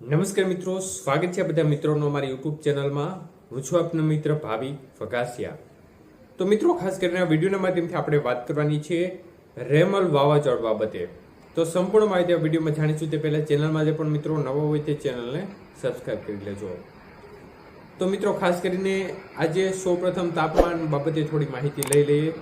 નમસ્કાર મિત્રો, સ્વાગત છે બધા મિત્રોનો અમારી યુટ્યુબ ચેનલમાં. હું છું આપનો મિત્ર ભાવિ ફગાસિયા. તો મિત્રો, ખાસ કરીને આ વિડીયોના માધ્યમથી આપણે વાત કરવાની છે રેમલ વાવાઝોડ બાબતે. તો સંપૂર્ણ માહિતી આ વિડીયોમાં જાણીશું. તે પહેલાં ચેનલમાં જે પણ મિત્રો નવો હોય તે ચેનલને સબસ્ક્રાઈબ કરી લેજો. તો મિત્રો, ખાસ કરીને આજે સૌપ્રથમ તાપમાન બાબતે થોડી માહિતી લઈ લઈએ.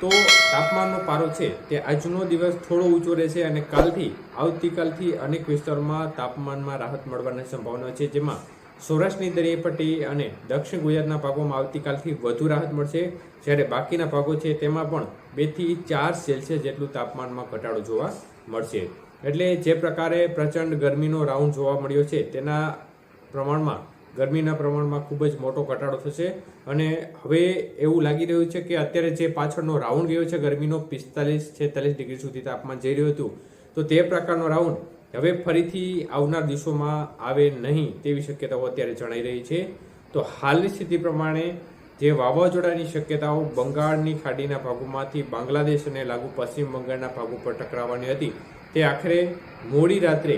તો તાપમાનનો પારો છે તે આજનો દિવસ થોડો ઊંચો રહેશે અને કાલથી, આવતીકાલથી અનેક વિસ્તારોમાં તાપમાનમાં રાહત મળવાની સંભાવના છે, જેમાં સૌરાષ્ટ્રની દરિયાઈ પટ્ટી અને દક્ષિણ ગુજરાતના ભાગોમાં આવતીકાલથી વધુ રાહત મળશે. જ્યારે બાકીના ભાગો છે તેમાં પણ બેથી ચાર સેલ્સિયસ જેટલું તાપમાનમાં ઘટાડો જોવા મળશે. એટલે જે પ્રકારે પ્રચંડ ગરમીનો રાઉન્ડ જોવા મળ્યો છે, તેના પ્રમાણમાં ગરમીના પ્રમાણમાં ખૂબ જ મોટો ઘટાડો થશે. અને હવે એવું લાગી રહ્યું છે કે અત્યારે જે પાછળનો રાઉન્ડ ગયો છે ગરમીનો, પિસ્તાલીસ છેતાલીસ ડિગ્રી સુધી તાપમાન જઈ રહ્યું હતું, તો તે પ્રકારનો રાઉન્ડ હવે ફરીથી આવનાર દિવસોમાં આવે નહીં તેવી શક્યતાઓ અત્યારે જણાઈ રહી છે. તો હાલની સ્થિતિ પ્રમાણે જે વાવાઝોડાની શક્યતાઓ બંગાળની ખાડીના ભાગોમાંથી બાંગ્લાદેશ અને લાગુ પશ્ચિમ બંગાળના ભાગો પર ટકરાવવાની હતી, તે આખરે મોડી રાત્રે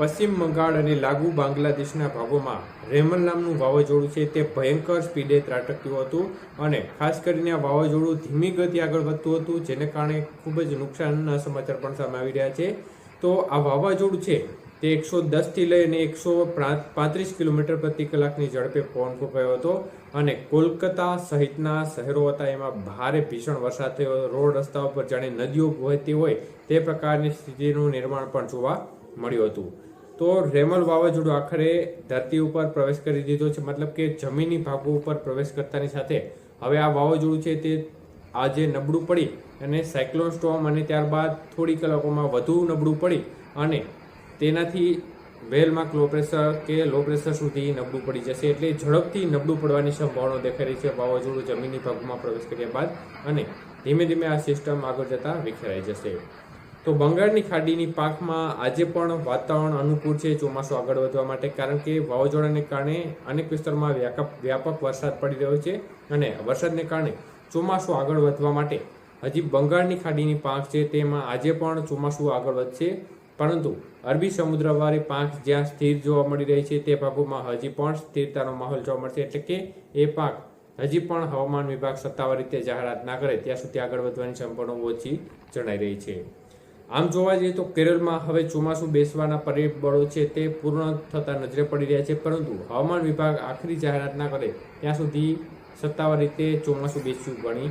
પશ્ચિમ બંગાળ અને લાગુ બાંગ્લાદેશના ભાગોમાં રેમલ નામનું વાવાઝોડું છે તે ભયંકર સ્પીડે ત્રાટક્યું હતું અને ખાસ કરીને આ વાવાઝોડું ધીમી ગતિ આગળ વધતું હતું, જેને કારણે ખૂબ જ નુકસાનના સમાચાર પણ સામે આવી રહ્યા છે. તો આ વાવાઝોડું છે તે એકસો દસથી લઈને એકસો પાંત્રીસ કિલોમીટર પ્રતિ કલાકની ઝડપે પવન ફૂંકાયો હતો અને કોલકાતા સહિતના શહેરો હતા. એમાં ભારે ભીષણ વરસાદ થયો. રોડ રસ્તાઓ પર જાણે નદીઓ વહેતી હોય તે પ્રકારની સ્થિતિનું નિર્માણ પણ જોવા મળ્યું હતું. તો રેમલ વાવાઝોડું આખરે ધરતી ઉપર પ્રવેશ કરી દીધો છે. મતલબ કે જમીની ભાગો ઉપર પ્રવેશ કરતાની સાથે હવે આ વાવાઝોડું છે તે આજે નબળું પડી અને સાયક્લોન સ્ટોમ અને ત્યારબાદ થોડી કલાકોમાં વધુ નબળું પડી અને તેનાથી વેલમાં લો પ્રેશર કે લો પ્રેશર સુધી નબળું પડી જશે. એટલે ઝડપથી નબળું પડવાની સંભાવના દેખાઈ રહી છે. વાવાઝોડું જમીનની ભાગમાં પ્રવેશ કર્યા બાદ અને ધીમે ધીમે આ સિસ્ટમ આગળ જતાં વિખેરાઈ જશે. તો બંગાળની ખાડીની પાકમાં આજે પણ વાતાવરણ અનુકૂળ છે ચોમાસું આગળ વધવા માટે, કારણ કે વાવાઝોડાને કારણે અનેક વિસ્તારમાં વ્યાપક વ્યાપક વરસાદ પડી રહ્યો છે અને વરસાદને કારણે ચોમાસું આગળ વધવા માટે હજી બંગાળની ખાડીની પાક છે તેમાં આજે પણ ચોમાસું આગળ વધશે. પરંતુ અરબી સમુદ્રવાળી પાક જ્યાં સ્થિર જોવા મળી રહી છે તે ભાગોમાં હજી પણ સ્થિરતાનો માહોલ જોવા મળશે. એટલે કે એ પાક હજી પણ હવામાન વિભાગ સત્તાવાર રીતે જાહેરાત ના કરે, ત્યાં સુધી આગળ વધવાની સંભાવના ઓછી જણાઈ રહી છે. આમ જોવા જઈએ તો કેરળમાં હવે ચોમાસું બેસવાના પરિબળો છે તે પૂર્ણ થતા નજરે પડી રહ્યા છે, પરંતુ હવામાન વિભાગ આખરી જાહેરાત ના કરે ત્યાં સુધી સત્તાવાર રીતે ચોમાસું બેસ્યું ગણી